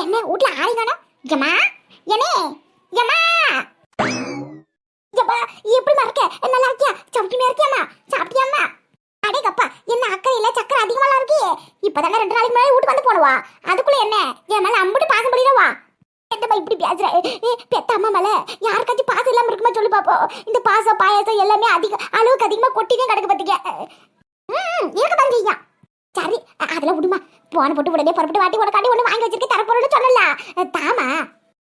என்ன வீட்ல ஆளு காணோம். ஜமா ஜமா ஜப்பா நல்லா இருக்கியா? சவுக்கியமா இருக்கியாமா சாப்பிட்டியாமா அடே கப்பா என்ன அக்கறை இல்ல சக்கரை அதிகமாலாம் இருக்கு. இப்பதாங்க ரெண்டு நாளைக்கு முன்னாடி வீட்டுக்கு வந்து போனவா? அதுக்குள்ள என்ன? என் மேல அம்பிட்டு பாசம் பண்ணிடவா என்னம்மா இப்படி பேசுற? ஏ, பெத்த அம்மா மேல யாருக்காச்சும் பாசம் இல்லாம இருக்குமா சொல்லி பாப்போம். இந்த பாசம் பாயாசம் எல்லாமே அதிக அளவுக்கு அதிகமா கொட்டினே கிடக்கு பாத்தீங்க ம் இருக்க தான் செய்யா சரி அ- அதெல்லாம் விடுமா. போன போட்டு உடனே புறப்பட்டு வாட்டி உனக்காண்டி ஒண்ணு வாங்கி வச்சிருக்க தரப்போறோம்னு சொன்னல தாமா.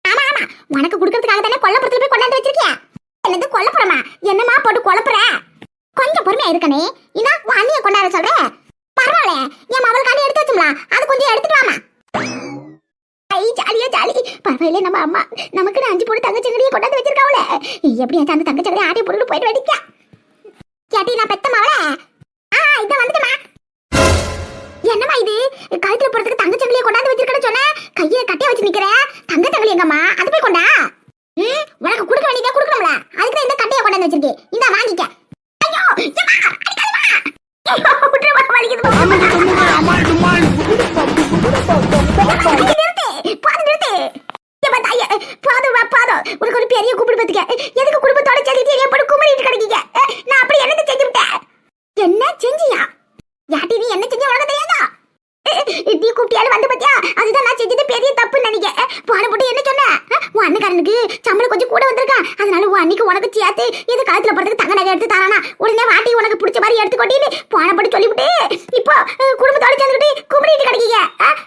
ஆமா ஆமா. உனக்கு கொடுக்கறதுக்காக தானே கொல்லப்புறத்துல போய் கொண்டாந்து வச்சிருக்கேன் என்னது கொல்லப்புறமா என்னமா போட்டு கொலப்புற கொஞ்சம் பொறுமையா இருக்கனே இன்னா உன் அண்ணிய கொண்டாட சொல்றேன் பரவாயில்ல என் மவளுக்காண்டி எடுத்து வச்சோம்ல. அது கொஞ்சம் எடுத்துட்டு வாமா. ஐ ஜாலியா ஜாலி. பரவாயில்ல நம்ம அம்மா. நமக்கு அஞ்சு பொண்ணு தங்க கொண்டாந்து வச்சிருக்காவுல. எப்படியாச்சும் அந்த தங்க ஆட்டி பொருள் போயிட்டு வெடிக்கா கேட்டி நான் பெத்த மவள? போன போட்டு என்ன சொன்ன? உன் அண்ணக்காரனுக்கு சம்பளம் கொஞ்சம் கூட வந்திருக்கான் அதனால உன் அன்னைக்கு உனக்கு சேர்த்து இது கழுத்துல போறதுக்கு தங்க நகை எடுத்து தரானா? உடனே வாட்டி உனக்கு பிடிச்ச மாதிரி எடுத்து கொட்டின்னு போன போட்டு சொல்லிவிட்டு இப்போ அஹ், குடும்பத்தோட சேர்ந்துக்கிட்டு கும்பிடிட்டு கிடைக்கீங்க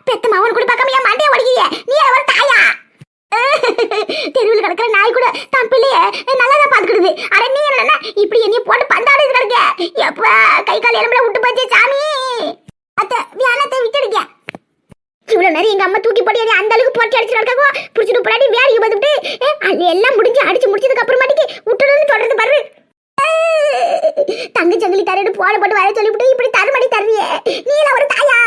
பெத்த மாவன் கூட பார்க்காம என் மண்டையை ஒடிக்கீங்க நீ அவர் தாயா? தெருவில் கிடக்கிற நாய் கூட தன் பிள்ளைய நல்லாதான் பார்த்துக்கிடுது. அட நீ என்ன இப்படி என்னைய போட்டு பந்தாடுது கிடக்க? எப்ப கை கால் எலும்புல விட்டு போச்சு சாமி? இவ்வளவு நேரம் எங்க அம்மா தூக்கி போட்டு அந்த அளவுக்கு போட்டு அடிச்சு நடக்காவோ புடிச்சிட்டு போலாடி வேலைக்கு பார்த்துட்டு அது எல்லாம் முடிஞ்சு அடிச்சு முடிச்சதுக்கு அப்புறமாட்டிக்கு விட்டுடுன்னு சொல்றது பாரு. தங்க சங்கிலி தரேன்னு போன போட்டு வர சொல்லிவிட்டு இப்படி தருமடி தருவியே. நீல ஒரு தாயா.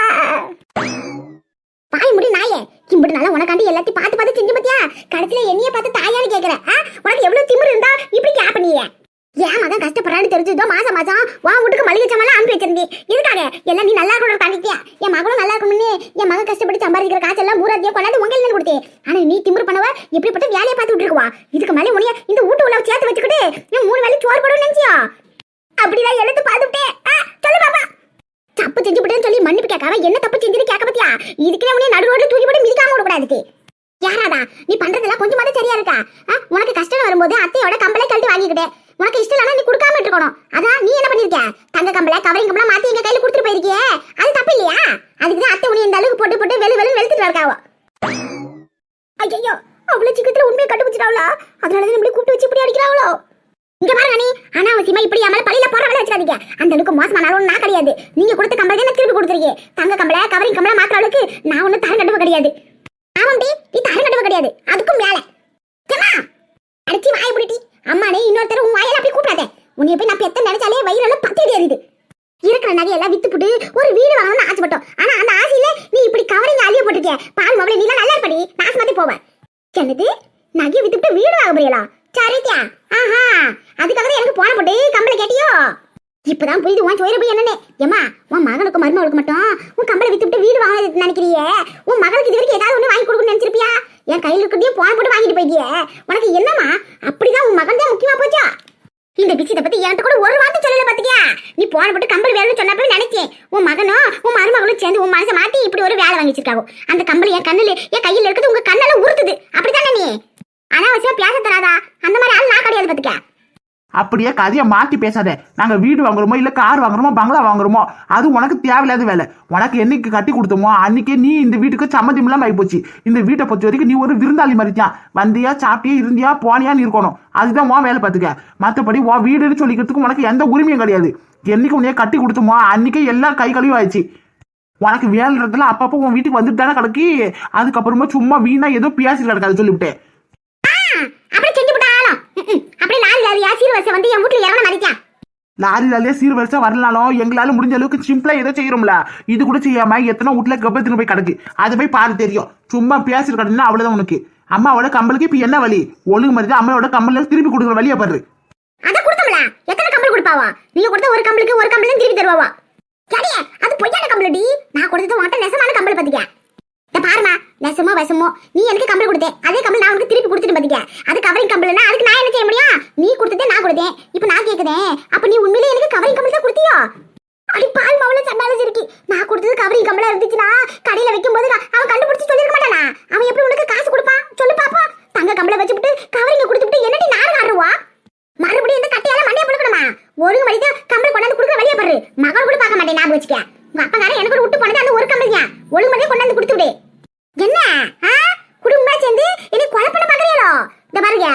பாய் முடி நாயே. இம்புட்டு நல்லா உனக்காண்டி எல்லாத்தையும் பார்த்து பார்த்து செஞ்சு பாத்தியா கடைசியில என்னைய பார்த்து தாயான்னு கேக்குற. உனக்கு எவ்வளவு திமிரு இருந்தா இப்படி கேப் பண்ணிய ஏன் மகன் கஷ்டப்படுறான்னு தெரிஞ்சதோ மாசம் மாசம் வா வீட்டுக்கு மளிகை சாமான் அனுப்பி வச்சிருந்தி. இதுக்காக எல்லாம் நீ நல்லா இருக்கணும் காட்டிட்டியா என் மகளும் நல்லா இருக்கணும்னு என் மகன் கஷ்டப்பட்டு சம்பாதிக்கிற காசெல்லாம் ஊராத்தியா கொண்டாந்து உங்க இல்லைன்னு கொடுத்தேன் ஆனா நீ திமிரு பண்ணவ எப்படிப்பட்ட வேலையை பார்த்து விட்டுருக்குவா இதுக்கு மேலே உனிய இந்த வீட்டு உள்ள சேர்த்து வச்சுக்கிட்டு நீ மூணு வேலை சோறு போடணும்னு நினைச்சியா? அப்படிதான் எழுத்து பார்த்துட்டேன் சொல்லு பாப்பா. தப்பு செஞ்சு விட்டேன்னு சொல்லி மன்னிப்பு கேட்காம என்ன தப்பு செஞ்சுன்னு கேட்க பத்தியா? இதுக்கே உனிய நடு ரோட்ல தூக்கி போட்டு மிதிக்காம விடக்கூடாது யாராடா நீ பண்றதெல்லாம் கொஞ்சமாவது சரியா இருக்கா? உனக்கு கஷ்டம் வரும்போது அத்தையோட கம்பளை கழட்டி வாங்கிக்கிட்டேன் உனக்கு இஷ்டம் இல்லைன்னா நீ கொடுக்காம இருக்கணும் அதான் நீ என்ன பண்ணிருக்க? தங்க கம்பளை கவரிங் கம்பளை மாத்தி எங்க கையில கொடுத்துட்டு போயிருக்கியே? அது தப்பு இல்லையா? அதுக்கு தான் அத்தை உனி இந்த அளவுக்கு போட்டு போட்டு வெளு வெளு வெளுத்துட்டு இருக்காவோ ஐயோ அவ்வளவு சீக்கிரத்துல உண்மையை கண்டுபிடிச்சிட்டாவளா அதனால தான் இப்படி கூப்பிட்டு வச்சு இப்படி அடிக்கிறாவளோ இங்க பாருங்க நீ அனாவசியமா இப்படி அமல பள்ளியில போற வேலை வச்சிடாதீங்க அந்த அளவுக்கு மோசமான அளவு நான் கிடையாது. நீங்க கொடுத்த கம்பளை நான் திருப்பி கொடுத்துருக்கீங்க தங்க கம்பளை கவரிங் கம்பளை மாத்திர அளவுக்கு நான் ஒன்னும் தரம் கட்டுவ கிடையாது. ஆமாண்டி நீ தரம் கட்டுவ கிடையாது. அதுக்கும் மேல. ஏம்மா? அடிச்சு வாய் பிடிட்டி அம்மானே இன்னொருத்தர் உன் வாயில அப்படி கூப்பிடாத. உன்னை போய் நான் பெத்த நினைச்சாலே வயிறெல்லாம் பத்தி எறியுது இருக்கிற நகையெல்லாம் வித்து போட்டு ஒரு வீடு வாங்கணும்னு ஆசைப்பட்டோம். ஆனா அந்த ஆசையில நீ இப்படி கவரிங் அழிய போட்டுருக்க பால் மவளை நீ நல்லா இருப்படி. நாசமாத்தி போவ. என்னது? நகையை வித்துட்டு வீடு வாங்க முடியலாம் சரித்தியா? ஆஹா. அதுக்காக தான் எனக்கு போன போட்டு கம்பளை கேட்டியோ? இப்பதான் புரியுது உன் சோயிர போய் என்னன்னு. ஏமா உன் மகனுக்கு மருமகளுக்கு மட்டும் உன் கம்பளை வித்துட்டு வீடு வாங்க நினைக்கிறியே? உன் மகளுக்கு இது வரைக்கும் ஏதாவது ஒண்ணு வாங்கி கொடுக்கணும்னு நினைச்சிருப்பியா? என் கையில் இருக்கிறதையும் போன போட்டு வாங்கிட்டு போயிட்டியே. உனக்கு என்னமா அப்படிதான் உன் மகன் தான் முக்கியமா போச்சா? இந்த பிச்சத்தை பத்தி என்கிட்ட கூட ஒரு வார்த்தை சொல்லல பாத்துக்கியா நீ போன போட்டு கம்பல் வேலைன்னு சொன்னப்ப நினைச்சேன். உன் மகனும் உன் மருமகளும் சேர்ந்து உன் மனசை மாத்தி இப்படி ஒரு வேலை வாங்கிச்சிருக்காங்க அந்த கம்பல் என் கண்ணுல என் கையில் இருக்குது உங்க கண்ணால உறுத்துது. அப்படித்தானே நீ? அனாவசியமா பேச தராதா? அந்த மாதிரி ஆள் நான் கிடையாது பாத்துக்கியா அப்படியே கதையை மாத்தி பேசாத. நாங்க வீடு வாங்குறோமோ இல்ல கார் வாங்குறோமோ பங்களா வாங்குறோமோ அது உனக்கு தேவையில்லாத வேலை. உனக்கு என்னைக்கு கட்டி கொடுத்தோமோ அன்னைக்கே நீ இந்த வீட்டுக்கு சம்மந்தம் இல்லாம ஆயிப்போச்சு. இந்த வீட்டை பொறுத்த வரைக்கும் நீ ஒரு விருந்தாளி மாதிரி தான் வந்தியா சாப்பிட்டியா இருந்தியா போனியான்னு இருக்கணும். அதுதான் உன் வேலை பார்த்துக்க. மற்றபடி உன் வீடுன்னு சொல்லிக்கிறதுக்கு உனக்கு எந்த உரிமையும் கிடையாது. என்னைக்கு உன்னைய கட்டி கொடுத்தோமோ அன்னைக்கே எல்லா கை கழுவி ஆயிடுச்சு. உனக்கு வேலைன்றதுல அப்பப்போ உன் வீட்டுக்கு வந்துட்டு தானே கிடக்கி. அதுக்கப்புறமா சும்மா வீணா ஏதோ பேசிட்டு கிடக்காது சொல்லிவிட்டேன். அப்படியே லாரி லாரியா சீர்வரிசை வந்து என் வீட்டுல இறங்க மதிக்கான் லாரிலாலே சீர்வரிசை வரலாலும் எங்களால முடிஞ்ச அளவுக்கு சிம்பிளா ஏதோ செய்யறோம்ல. இது கூட செய்யாம எத்தனை வீட்டுல கபத்துன்னு போய் கிடக்கு. அது போய் பாரு தெரியும். சும்மா பேசிட்டு கிடக்குன்னா அவ்வளவுதான் உனக்கு. அம்மாவோட கம்பலுக்கு இப்ப என்ன வழி ஒழுங்கு மாதிரி தான் அம்மாவோட கம்பல்ல திருப்பி கொடுக்குற வழியா பாரு. அத கொடுத்தோம்ல. எத்தனை கம்பல் கொடுப்பாவா? நீங்க கொடுத்த ஒரு கம்பலுக்கு ஒரு கம்பல் திருப்பி தருவாவா? சரியா அது பொய்யான கம்பளடி நான் கொடுத்தது உன்கிட்ட நெசமான கம்பல் பாத்திக்க இதை பாருமா நெச விஷமோ. வசமோ நீ எனக்கு கம்பளம் கொடுத்தேன் அதே கம்பளம் நான் உனக்கு திருப்பி கொடுத்துட்டு பாத்தீங்க அது கவரிங் கம்பளம்னா அதுக்கு நான் என்ன செய்ய முடியும்? நீ கொடுத்ததே நான் கொடுத்தேன். இப்போ நான் கேட்குறேன் அப்ப நீ உண்மையிலே எனக்கு கவரிங் கம்பளம் தான் கொடுத்தியோ? அடி பால் மாவுல சண்டாலஜி இருக்கி நான் கொடுத்தது கவரிங் கம்பளம் இருந்துச்சுன்னா கடையில வைக்கும் போது அவன் கண்டுபிடிச்சு சொல்லிருக்க மாட்டானா? அவன் எப்படி உனக்கு காசு கொடுப்பான்? சொல்லு பாப்போம் தங்க கம்பளை வச்சுட்டு கவரிங்க கொடுத்துட்டு என்னடி நார் ஆடுவா மறுபடியும் இந்த கட்டையால மண்டைய புழுக்கணுமா ஒரு மணிக்கு கம்பளை கொண்டாந்து கொடுக்க வெளியே பாரு. மகன் கூட பார்க்க மாட்டேன் ஞாபகம் வச்சுக்க. உங்க அப்பங்காரன் எனக்கு விட்டு போனது அந்த ஒரு கம்பளியா ஒழுங்கு மணியை கொண்டாந்து கொடுத்து விடு என்ன? ஆ? குடும்பமா சேர்ந்து என்னை கொலை பண்ண பாக்குறீங்களோ இந்த பாருங்க.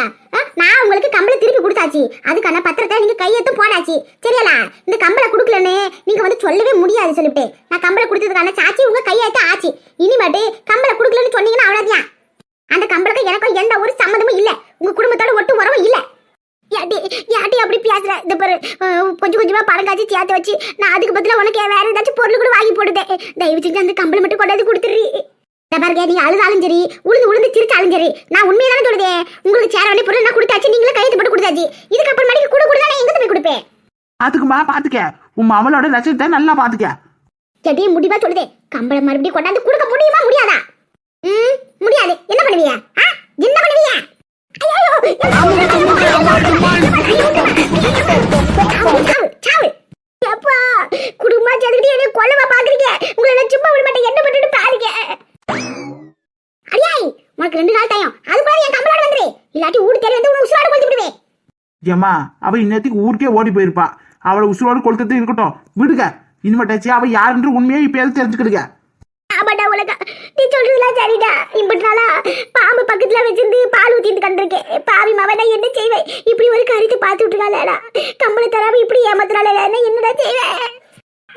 நான் உங்களுக்கு கம்பளை திருப்பி கொடுத்தாச்சு. அதுக்கான பத்திரத்தை நீங்க கையெழுத்து போடாச்சு சரியலா இந்த கம்பளை கொடுக்கலன்னு நீங்க வந்து சொல்லவே முடியாது சொல்லிட்டு நான் கம்பளை கொடுத்ததுக்கான சாட்சி உங்க கையெழுத்து ஆச்சு. இனிமேட்டு கம்பளை கொடுக்கலன்னு சொன்னீங்கன்னா அவ்வளவுதான். அந்த கம்பளுக்கு எனக்கும் எந்த ஒரு சம்மந்தமும் இல்ல. உங்க குடும்பத்தோட ஒட்டு உறவும் இல்ல. யாட்டி யாட்டி அப்படி பேசுற? இந்த பாரு கொஞ்சம் கொஞ்சமா பணம் காய்ச்சி சேர்த்து வச்சு நான் அதுக்கு பதிலாக உனக்கு வேற ஏதாச்சும் பொருள் கூட வாங்கி போடுதேன் தயவு செஞ்சு அந்த கம்பளை மட்டும் கொண்டாந்து கொடுத்துரு பாருங்க நீ அழுதாலும் சரி உளுந்து உளுந்து சிரிச்சாலும் சரி நான் உண்மையை தானே சொல்லுதேன் உங்களுக்கு சேர வேண்டிய பொருள் நான் கொடுத்தாச்சு நீங்களே கையெழுத்து போட்டு கொடுத்தாச்சு இதுக்கப்புறம் மணிக்கு கூட கூட நான் எங்க போய் கொடுப்பேன் அதுக்குமா பாத்துக்க உன் மவளோட லட்சத்தை நல்லா பாத்துக்க கேட்டே முடிவா சொல்லுதே கம்பளம் மறுபடியும் கொண்டாந்து கொடுக்க முடியுமா முடியாதா ம் முடியாது என்ன பண்ணுவீங்க ஆ என்ன பண்ணுவீங்க குடும்பமா சேர்ந்துக்கிட்டு என்னை கொல்லவா பாக்குறீங்க உங்களை சும்மா விட மாட்டேன் என்ன பண்ணிட்டு பாருங்க அடியாய் உனக்கு ரெண்டு நாள் டைம் அதுக்குள்ள என் கம்பளோட வந்துரு. இல்லாட்டி ஊடு தேடி வந்து உனக்கு உசுரோட கொண்டு விடுவேன். ஏம்மா அவ இன்னத்துக்கு ஊருக்கே ஓடி போயிருப்பா. அவளை உசுரோடு கொளுத்தது இருக்கட்டும். விடுங்க. இனிமேட்டாச்சு அவ யாருன்ற உண்மையை இப்ப தெரிஞ்சுக்கிடுங்க? ஆமாடா உலகா நீ சொல்றதுலாம் சரிடா. இப்படினாலா பாம்பு பக்கத்துல வச்சிருந்து பால் ஊத்திட்டு கண்டிருக்கேன் பாவி மாவ நான் என்ன செய்வேன் இப்படி ஒரு கருத்து பார்த்து விட்டுருக்காளடா கம்பளை தராம இப்படி ஏமாத்துறாளடா. என்னடா செய்வேன்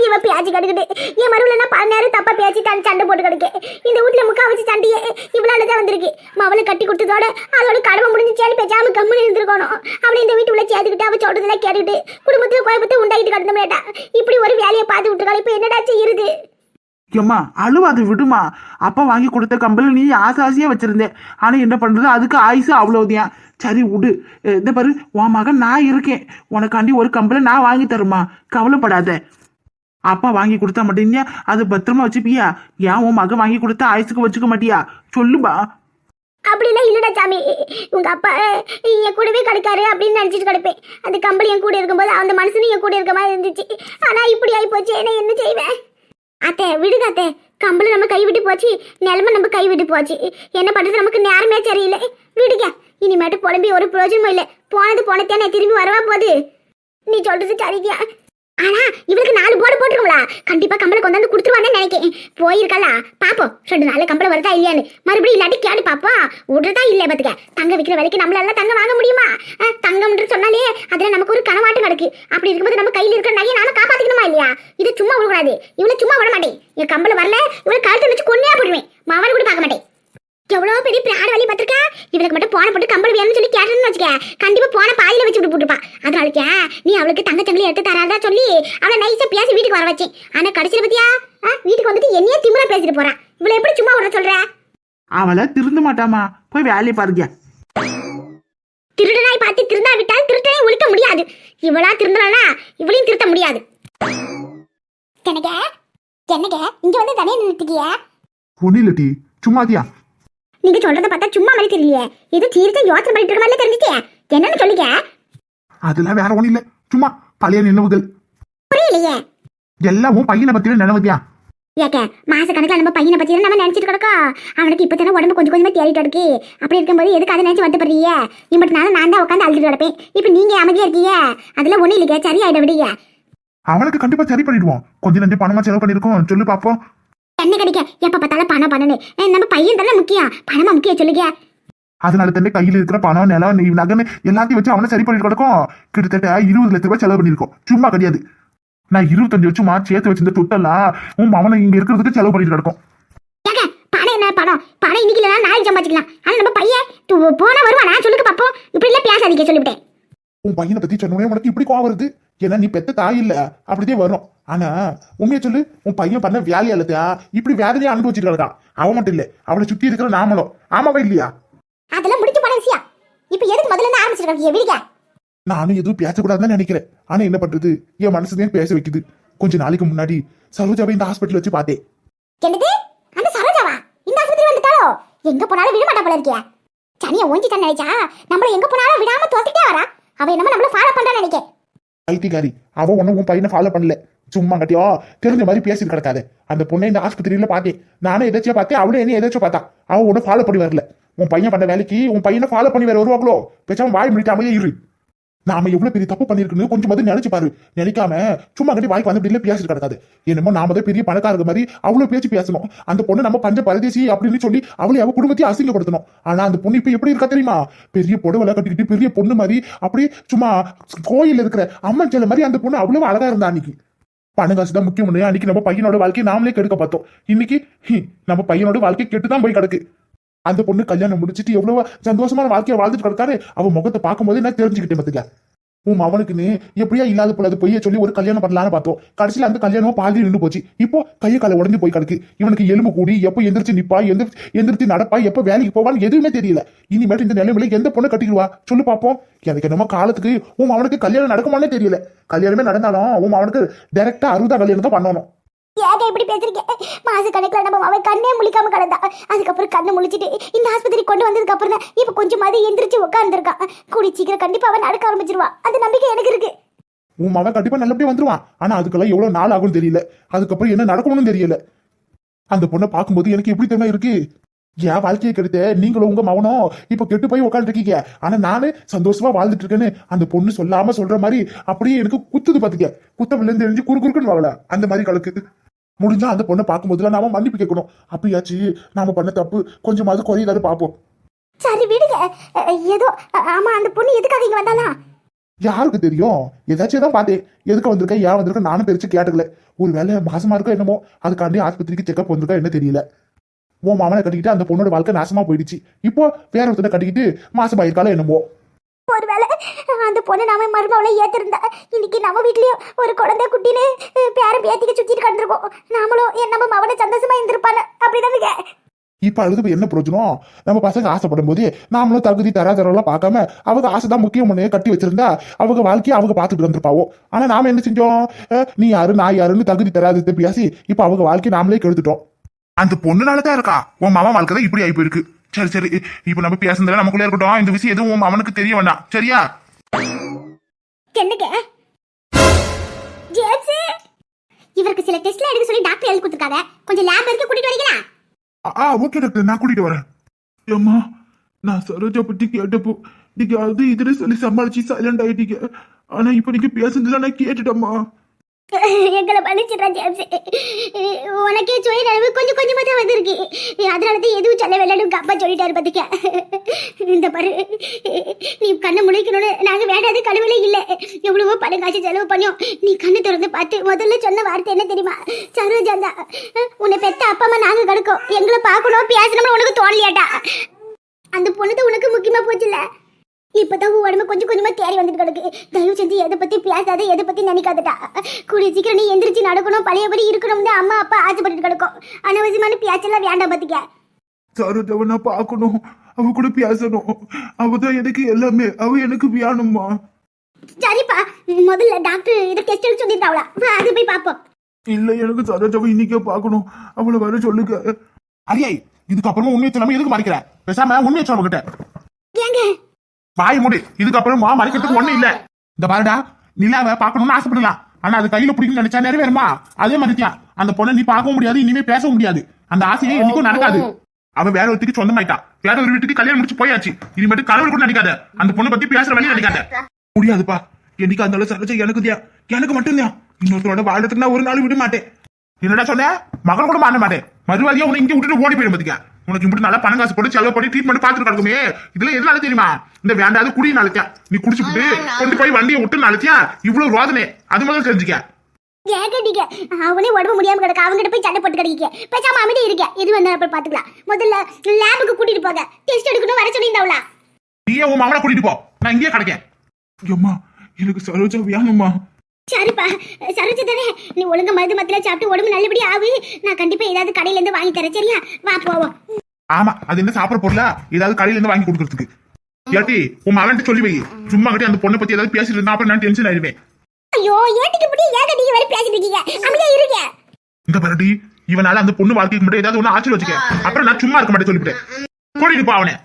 இவன் பேச்சு கடுக்கிட்டு என் மறுவில் நான் பல நேரம் தப்பா பேச்சு தான் சண்டை போட்டு கிடக்கேன். இந்த வீட்டுல முக்கா வச்சு சண்டையே இவ்வளவு தான் வந்திருக்கு. மவளை கட்டி கொடுத்ததோட அதோட கடமை முடிஞ்சுச்சேன்னு பேசாம கம்முன்னு இருந்திருக்கணும். அவளை இந்த வீட்டுக்குள்ள சேர்த்துக்கிட்டு அவ சொல்றதெல்லாம் கேட்டுக்கிட்டு குடும்பத்துல குழப்பத்தை உண்டாகிட்டு கிடந்தமேட்டா இப்படி ஒரு வேலையை பார்த்து விட்டுருக்காள் இப்ப என்னடா செய்யுது ஏம்மா அழுவாது விடுமா. அப்பா வாங்கி கொடுத்த கம்பல் நீ ஆசை ஆசையாக வச்சிருந்தேன். ஆனா என்ன பண்றது? அதுக்கு ஆயுசு அவ்வளவுதான். சரி விடு. இந்த பாரு உன் மகன் நான் இருக்கேன். உனக்காண்டி ஒரு கம்பளை நான் வாங்கி தருமா? கவலைப்படாத. அப்பா வாங்கி கொடுத்தா மாட்டீங்க அது பத்திரமா வச்சுப்பியா? ஏன் உன் மகன் வாங்கி கொடுத்தா ஆயுசுக்கு வச்சுக்க மாட்டியா? சொல்லுமா அப்படிலாம் இல்லடா சாமி. உங்க அப்பா என் கூடவே கிடக்காரு அப்படின்னு நினைச்சிட்டு கிடப்பேன். அந்த கம்பளி என் கூட இருக்கும்போது அந்த மனுஷனும் என் கூட இருக்க மாதிரி இருந்துச்சு. ஆனா இப்படி ஆகி போச்சு நான் என்ன செய்வேன்? அத்தை விடுங்க அத்தை. கம்பளி நம்ம கை விட்டு போச்சு. நிலைமை நம்ம கை விட்டு போச்சு. என்ன பண்றது? நமக்கு நேரமே சரியில்லை. விடுங்க. இனிமேட்டு புலம்பி ஒரு பிரயோஜனமும் இல்லை. போனது போனதே திரும்பி வரவா போகுது? நீ சொல்றது சரியா ஆனா இவளுக்கு நாலு போர்டு போட்டுருக்கோம்ல. கண்டிப்பா கம்பளை கொண்டாந்து கொடுத்துருவான்னு நினைக்கிறேன் போயிருக்கல பாப்போம். ரெண்டு நாள் கம்பளை வருதா இல்லையான்னு. மறுபடியும் இல்லாட்டி கேட்டு பாப்பா. விடுறதா இல்ல பாத்துக்க. தங்க விற்கிற விலைக்கு நம்மளால தங்க வாங்க முடியுமா? அஹ், தங்கம்ன்று சொன்னாலே அதுல நமக்கு ஒரு கனவாட்டம் கிடக்கு. அப்படி இருக்கும்போது நம்ம கையில இருக்கிற நகையை நாம காப்பாத்திக்கணுமா இல்லையா? இது சும்மா விடக்கூடாது. இவளை சும்மா விட மாட்டேன். என் கம்பளை வரல. இவளை கழுத்தை வச்சு கொன்னையா போடுவேன். மாவன் கூட பார்க்க மாட்டேன். எவ்வளவு பெரிய பிராண வழி பார்த்திருக்கா? இவளுக்கு மட்டும் போன போட்டு கம்பல் வேணும்னு சொல்லி கேட்டேன்னு வச்சுக்க. கண்டிப்பா போன பாதியில வச்சு விட்டு போட்டுப்பா அதனாலக்கா நீ அவளுக்கு தங்க சங்கிலி எடுத்து தராதா சொல்லி அவளை நைஸா பேசி வீட்டுக்கு வர வச்சேன். ஆனா கடைசியில பத்தியா? ஆ, வீட்டுக்கு வந்துட்டு என்னையே திமிரா பேசிட்டு போறா. இவளை எப்படி சும்மா விட சொல்ற? அவளை திருந்த மாட்டாமா போய் வேலையை பாருங்க. திருடனாய் பார்த்து திருந்தா விட்டால் திருட்டனை ஒழிக்க முடியாது. இவளா திருந்தலனா இவளையும் திருத்த முடியாது. என்னங்க என்னங்க இங்க வந்து தனியா நின்னுட்டிய ஒன்னும் இல்லட்டி சும்மாதியா நீங்க சொல்றத பார்த்தா சும்மா மாதிரி தெரியலையே. ஏதோ தீர்த்த யோசனை பண்ணிட்டு இருக்க மாதிரி தெரிஞ்சுச்சே. என்னன்னு சொல்லிக்க அதெல்லாம் வேற ஒண்ணும் இல்ல. சும்மா பழைய நினைவுகள். புரியலையே. எல்லாமும் பையனை பத்தின நினைவுதியா ஏக்க மாச கணக்கில் நம்ம பையனை பத்தி நம்ம நினைச்சிட்டு கிடக்கோம் அவனுக்கு இப்போ தானே உடம்பு கொஞ்சம் கொஞ்சமா தேடிட்டு இருக்கு. அப்படி இருக்கும்போது எதுக்கு அதை நினைச்சு வருத்தப்படுறீங்க? இம்பட்டினால நான் தான் உட்காந்து அழுதுட்டு கிடப்பேன். இப்போ நீங்க அமைதியா இருக்கீங்க? அதெல்லாம் ஒண்ணு இல்லைங்க சரி ஆயிட விடுங்க. அவனுக்கு கண்டிப்பா சரி பண்ணிடுவோம். கொஞ்சம் நஞ்சு பணமா செலவு பண்ணிருக்கோம் சொல்லு பாப்போம். என்ன கிடைக்க? எப்ப பார்த்தாலும் பணம் அஹ் நம்ம பையன் தானே முக்கியம். பணமா முக்கியம் சொல்லுங்க. அதனால தண்ணி கையில இருக்கிற பணம் நிலம் நீ நகன்னு எல்லாத்தையும் வச்சு அவனை சரி பண்ணிட்டு கிடக்கும். கிட்டத்தட்ட இருபது லட்ச ரூபாய் செலவு பண்ணிருக்கோம் சும்மா கிடையாது. நான் இருபத்தஞ்சு வருஷமா சேர்த்து வச்சிருந்த தொட்டெல்லாம் உன் அவனை இங்க இருக்கிறதுக்கு செலவு பண்ணிட்டு கிடக்கும். பணம் என்ன பணம்? பணம் இன்னைக்கு இல்லைனா நாளைக்கு சம்பாதிக்கலாம் ஆனா நம்ம பையன் போனா வருவானா. சொல்லுங்க பாப்போம். இப்படி எல்லாம் பேசாதீங்க சொல்லிவிட்டேன். உன் பையனை பத்தி சொன்னோடனே உனக்கு இப்படி கோவம் வருது? ஏன்னா நீ பெத்த தாய் இல்ல. அப்படிதான் வரும். ஆனா உண்மையை சொல்லு உன் பையன் பண்ண வேலையாலதா இப்படி வேலையை அனுபவிச்சுட்டு கிடக்கான் அவன் மட்டும் இல்ல. அவனை சுத்தி இருக்கிற நாமளும். ஆமாவா இல்லையா? அதெல்லாம் முடிச்சு போன விஷயம். இப்போ எதுக்கு முதல்ல இருந்து ஆரம்பிச்சிருக்கீங்க விடுங்க நானும் எதுவும் பேசக்கூடாதுன்னு நினைக்கிறேன். ஆனா என்ன பண்றது? என் மனசுதான் பேச வைக்குது. கொஞ்ச நாளைக்கு முன்னாடி சரோஜாவை இந்த ஹாஸ்பிட்டல் வச்சு பார்த்தேன். என்னது? அந்த சரோஜாவா? இந்த ஆஸ்பத்திரி வந்துட்டாலோ எங்க போனாலும் விட மாட்டா போல இருக்கியா சனியா ஓஞ்சி தான் நினைச்சா நம்மள எங்க போனாலும் விடாம தோத்துட்டே வரா. அவ என்னமோ நம்மள ஃபாலோ பண்றான்னு நினைக்கேன். ஐத்திகாரி அவ ஒன்னும் உன் பையனை ஃபாலோ பண்ணல. சும்மா கட்டியோ தெரிஞ்ச மாதிரி பேசிட்டு கிடக்காது. அந்த பொண்ணை இந்த ஆஸ்பத்திரியில பார்த்தேன். நானும் எதாச்சியா பார்த்தேன் அவளும் என்ன எதாச்சும் பார்த்தா. அவன் ஒன்னும் ஃபாலோ பண்ணி வரல. உன் பையன் பண்ண வேலைக்கு உன் பையனை ஃபாலோ பண்ணி வேற வருவாங்களோ பேசாம வாய் முடிக்காமலே இரு. நாம எவ்வளவு பெரிய தப்பு பண்ணிருக்குன்னு கொஞ்சம் வந்து நினைச்சு பாரு. நினைக்காம சும்மா கட்டி வாய்க்கு வந்து இப்படி பேசிட்டு கிடக்காது. என்னமோ நாம தான் பெரிய பணக்காரங்க மாதிரி அவ்வளவு பேச்சு பேசணும். அந்த பொண்ணு நம்ம பஞ்ச பரதேசி அப்படின்னு சொல்லி அவளை அவ குடும்பத்தையும் அசிங்கப்படுத்தணும். ஆனா அந்த பொண்ணு இப்ப எப்படி இருக்கா தெரியுமா? பெரிய புடவை கட்டிக்கிட்டு பெரிய பொண்ணு மாதிரி அப்படியே சும்மா கோயில் இருக்கிற அம்மன் சிலை மாதிரி அந்த பொண்ணு அவ்வளவு அழகா இருந்தா அன்னைக்கு. பணம் காசு தான் முக்கியம் அன்னைக்கு நம்ம பையனோட வாழ்க்கையை நாமளே கெடுக்க பார்த்தோம். இன்னைக்கு நம்ம பையனோட வாழ்க்கை கெட்டு தான் போய் கிடக்கு. அந்த பொண்ணு கல்யாணம் முடிச்சுட்டு எவ்வளவு சந்தோஷமான வாழ்க்கையை வாழ்ந்துட்டு கிடக்காரு. அவன் முகத்தை பார்க்கும்போது நான் தெரிஞ்சுக்கிட்டேன் பத்துக்க. உன் அவனுக்குன்னு எப்படியா இல்லாத போல பொய்ய சொல்லி ஒரு கல்யாணம் பண்ணலாம்னு பார்த்தோம். கடைசியில் அந்த கல்யாணம் பாதி நின்று போச்சு. இப்போ கையை காலை உடஞ்சு போய் கிடக்கு. இவனுக்கு எலும்பு கூடி எப்போ எந்திரிச்சு நிப்பா எந்திரிச்சு எந்திரிச்சு நடப்பா எப்போ வேலைக்கு போவான்னு எதுவுமே தெரியல. இனிமேட்டு இந்த நிலைமையில எந்த பொண்ணு கட்டிக்குவா சொல்லு பார்ப்போம் எனக்கு என்னமோ காலத்துக்கு உன் அவனுக்கு கல்யாணம் நடக்குமானே தெரியல. கல்யாணமே நடந்தாலும் உன் அவனுக்கு டைரக்டா அறுபதா கல்யாணம் தான் பண்ணணும். ஏங்க இப்படி பேசுறீங்க? மாசு கணக்குல நம்ம அவன் கண்ணே முழிக்காம கிடந்தா. அதுக்கப்புறம் கண்ணை முழிச்சிட்டு இந்த ஆஸ்பத்திரி கொண்டு வந்ததுக்கு அப்புறம் தான் இப்ப மாதிரி எந்திரிச்சு உட்காந்துருக்கான் கூடி சீக்கிரம் கண்டிப்பா அவன் நடக்க ஆரம்பிச்சிருவான். அந்த நம்பிக்கை எனக்கு இருக்கு. உன் மகன் கண்டிப்பா நல்லபடியா வந்துருவான். ஆனா அதுக்கெல்லாம் எவ்வளவு நாள் ஆகும்னு தெரியல. அதுக்கப்புறம் என்ன நடக்கணும்னு தெரியல. அந்த பொண்ணை பார்க்கும்போது எனக்கு எப்படி தெரியுமா இருக்கு? என் வாழ்க்கையை கெடுத்த நீங்களும் உங்க மகனும் இப்ப கெட்டு போய் உட்காந்துருக்கீங்க ஆனா நானு சந்தோஷமா வாழ்ந்துட்டு இருக்கேன்னு அந்த பொண்ணு சொல்லாம சொல்ற மாதிரி அப்படியே எனக்கு குத்துது பாத்துக்க. குத்த விழுந்து எரிஞ்சு குறு குறுக்குன்னு அந்த மாதிரி கலக்கு முடிஞ்சா அந்த பொண்ணை பார்க்கும்போதுலாம் நாம மன்னிப்பு கேட்கணும். அப்படியாச்சு நாம பண்ண தப்பு கொஞ்சமாவது குறையுதாரு பார்ப்போம் சரி விடுங்க. ஏதோ ஆமா அந்த பொண்ணு எதுக்காக இங்க வந்தாலாம் யாருக்கு தெரியும்? ஏதாச்சும் தான் பார்த்தேன். எதுக்கு வந்திருக்கேன் ஏன் வந்திருக்கேன் நானும் பெருச்சு கேட்டுக்கல. ஒரு வேலை மாசமா இருக்கோ என்னமோ அதுக்காண்டி ஆஸ்பத்திரிக்கு செக்அப் வந்திருக்கா என்ன தெரியல. உன் மாமனை கட்டிக்கிட்டு அந்த பொண்ணோட வாழ்க்கை நாசமா போயிடுச்சு. இப்போ வேற ஒருத்தனை கட்டிக்கிட்டு மாசமா இருக்காளோ என்னமோ. ஒருவேளை அந்த பொண்ணு நாம மருமவளை ஏத்திருந்தா இன்னைக்கு நம்ம வீட்லயும் ஒரு குழந்தை குட்டின்னு அஹ், பேரன் பேத்திக்கு சுத்திட்டு கிடந்திருக்கோம். நாமளும் என் நம்ம மவனை சந்தோஷமா இருந்திருப்பான அப்படிதானுங்க இப்ப அழுது என்ன பிரயோஜனம் நம்ம பசங்க ஆசைப்படும் போது நாமளும் தகுதி தராதரெல்லாம் பார்க்காம அவங்க ஆசை தான் முக்கியம்னு கட்டி வச்சிருந்தா அவங்க வாழ்க்கையை அவங்க பார்த்துட்டு வந்திருப்பாவோ ஆனா நாம என்ன செஞ்சோம்? நீ யாரு நான் யாருன்னு தகுதி தராது பேசி இப்ப அவங்க வாழ்க்கையை நாமளே கெடுத்துட்டோம். அந்த பொண்ணுனால தான் இருக்கா? உன் மாமா வாழ்க்கை தான் இப்படி ஆகி போயிருக்கு. சரி சரி. இப்ப நம்ம பேசுனதுல நமக்குள்ள இருக்கட்டும். இந்த விஷயம் எதுவும் அவனுக்கு தெரிய வேண்டாம். சரியா? இவருக்கு சில டெஸ்ட்ல எடுக்க சொல்லி டாக்டர் எழுதி கொடுத்துருக்காங்க. கொஞ்சம் லேப் வரைக்கும் கூட்டிட்டு வரீங்களா? ஆ ஓகே டாக்டர் நான் கூட்டிட்டு வரேன். ஏம்மா நான் சரோஜா பத்தி கேட்டப்போ நீங்க அது இதுல சொல்லி சமாளிச்சு சைலண்ட் ஆயிட்டீங்க. ஆனா இப்ப நீங்க பேசுனதுல நான் கேட்டுட்டேம்மா. எங்களை மன்னிச்சிடுறா ஜேம்ஸ் உனக்கே சுய நினைவு கொஞ்சம் கொஞ்சமாக தான் வந்திருக்கு. அதனால தான் எதுவும் சொல்ல வேலைன்னு உங்க அப்பா சொல்லிட்டாரு பார்த்துக்க இந்த பாரு நீ கண்ணை முழிக்கணும்னு நாங்கள் வேண்டாத கழுவில இல்லை. எவ்வளவோ பணம் காசு செலவு பண்ணியும் நீ கண்ணை திறந்து பார்த்து முதல்ல சொன்ன வார்த்தை என்ன தெரியுமா? சரோஜா தான் உன்னை பெத்த அப்பா அம்மா நாங்கள் கிடக்கோம். எங்களை பார்க்கணும் பேசணும்னு உனக்கு தோணலையாட்டா? அந்த பொண்ணு தான் உனக்கு முக்கியமா போச்சுல்ல? இப்பதான் உன் உடம்பு கொஞ்சம் கொஞ்சமா தேறி வந்துட்டு கிடக்கு. தயவு செஞ்சு எதை பத்தி பேசாத எதை பத்தி நினைக்காதடா. கூடிய சீக்கிரம் நீ எந்திரிச்சு நடக்கணும். பழையபடி இருக்கணும்னு அம்மா அப்பா ஆசைப்பட்டு கிடக்கும். அனாவசியமான பேச்செல்லாம் வேண்டாம் பாத்துக்க. சரோஜாவை நான் பார்க்கணும். அவ கூட பேசணும். அவதான் எனக்கு எல்லாமே. அவ எனக்கு வேணும்மா. சரிப்பா. முதல்ல டாக்டர் இதை டெஸ்ட் எடுத்து சொல்லிட்டாவளா அது போய் பாப்போம் இல்ல எனக்கு சரோஜாவை இன்னைக்கே பார்க்கணும். அவளை வர சொல்லுங்க. அரியை இதுக்கப்புறமா உண்மையை சொல்லாம எதுக்கு மறைக்கிற? பேசாம உண்மையை சொல்ல கிட்ட ஏங்க வாய் மூடி. இதுக்கப்புறமா மறைக்கிறதுக்கு ஒண்ணு இல்ல. இந்த பாருடா நிலாவை பார்க்கணும்னு ஆசைப்படலாம். ஆனா அது கையில பிடிக்கும் நினைச்சா நிறைவேறுமா? அதே மாதிரிதான் அந்த பொண்ணை நீ பார்க்கவும் முடியாது இனிமே பேசவும் முடியாது. அந்த ஆசையே என்னைக்கும் நடக்காது. அவன் வேற ஒருத்திக்கு சொந்தமாயிட்டான் வேற ஒரு வீட்டுக்கு கல்யாணம் முடிச்சு போயாச்சு. இனிமேட்டு கடவுள் கூட நினைக்காத அந்த பொண்ணை பத்தி பேசுற வழி நினைக்காத முடியாதுப்பா. என்னைக்கு அந்த அளவு சரோஜா எனக்கு தியா? எனக்கு மட்டும்தான் இன்னொருத்தரோட வாழ்றதுக்கு நான் ஒரு நாள் விட மாட்டேன். என்னடா சொன்ன? மகன் கூட மாற மாட்டேன். மறுவாதியா உன்னை இங்க விட்டுட்டு ஓடி போயிடும் பாத்தீங்க உனக்கு இப்படி நல்லா பணம் காசு போட்டு செலவு பண்ணி ட்ரீட்மெண்ட் பார்த்துட்டு கிடக்குமே இதுல எதனால தெரியுமா? இந்த வேண்டாத குடி நாளைக்கா நீ குடிச்சுட்டு கொண்டு போய் வண்டியை விட்டு நாளைக்கா இவ்வளவு ரோதனை. அது முதல்ல தெரிஞ்சுக்க. நீங்க? அவனே உடம்பு முடியாம கிடக்க. அவங்ககிட்ட போய் சண்டை போட்டு கிடைக்க பேசாம அமைதி இருக்க எது வந்தாலும் போய் பாத்துக்கலாம் முதல்ல லேபுக்கு கூட்டிட்டு போங்க. டெஸ்ட் எடுக்கணும் வர சொல்லியிருந்தாவளா? நீயே உன் மகனை கூட்டிட்டு போ. நான் இங்கேயே கிடைக்கேன். அம்மா எனக்கு சரோஜா வேணும்மா. சரிப்பா சரோஜா தானே நீ ஒழுங்கா மருந்து மத்தில சாப்பிட்டு உடம்பு நல்லபடி ஆகு. நான் கண்டிப்பா ஏதாவது கடையில இருந்து வாங்கி தரேன் சரியா? வா போவோம். ஆமா அது என்ன சாப்பிட பொருளா? ஏதாவது கடையில இருந்து வாங்கி கொடுக்கறதுக்கு. ஏட்டி உன் மகன்கிட்ட சொல்லி வை. சும்மா கட்டி அந்த பொண்ணை பத்தி ஏதாவது பேசிட்டு இருந்தா அப்புறம் நான் டென்ஷன் ஆயிடுவேன். ஐயோ ஏட்டிக்கு முடி ஏங்க நீங்க வேற பேசிட்டு இருக்கீங்க. அமைதியா இருங்க. இந்த பரட்டி இவனால அந்த பொண்ணு வாழ்க்கைக்கு மட்டும் ஏதாவது ஒண்ணு ஆச்சு வச்சுக்க. அப்புறம் நான் சும்மா இருக்க மாட்டேன் சொல்லிவிட்டேன். கூட்டிட்டு போ அவனை.